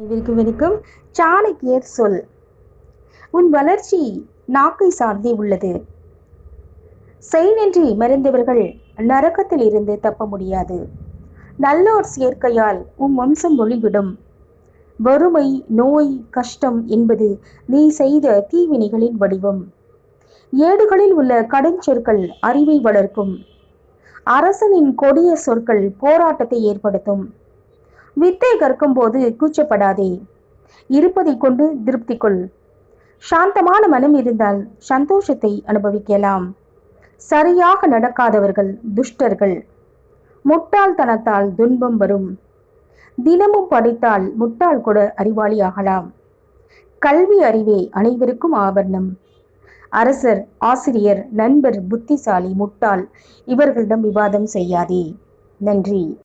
அனைவருக்கும் வணக்கம். சாணக்கியர் சொல். உன் வளர்ச்சி நாக்கை சார்ந்தே உள்ளது. செயலின்றி மறைந்தவர்கள் நரக்கத்தில் இருந்து தப்ப முடியாது. நல்லோர் சேர்க்கையால் உன் வம்சம் ஒளிவிடும் வறுமை நோய் கஷ்டம் என்பது நீ செய்த தீவினைகளின் வடிவம். ஏடுகளில் உள்ள கடன் சொற்கள் அறிவை வளர்க்கும். அரசனின் கொடிய சொற்கள் போராட்டத்தை ஏற்படுத்தும். வித்தை கற்கும் போது கூச்சப்படாதே. இருப்பதை கொண்டு திருப்தி கொள் சாந்தமான மனம் இருந்தால் சந்தோஷத்தை அனுபவிக்கலாம். சரியாக நடக்காதவர்கள் துஷ்டர்கள். முட்டாள்தனத்தால் துன்பம் வரும். தினமும் படித்தால் முட்டாள் கூட அறிவாளி ஆகலாம். கல்வி அறிவே அனைவருக்கும் ஆபரணம். அரசர் ஆசிரியர் நண்பர் புத்திசாலி முட்டாள் இவர்களிடம் விவாதம் செய்யாதே. நன்றி.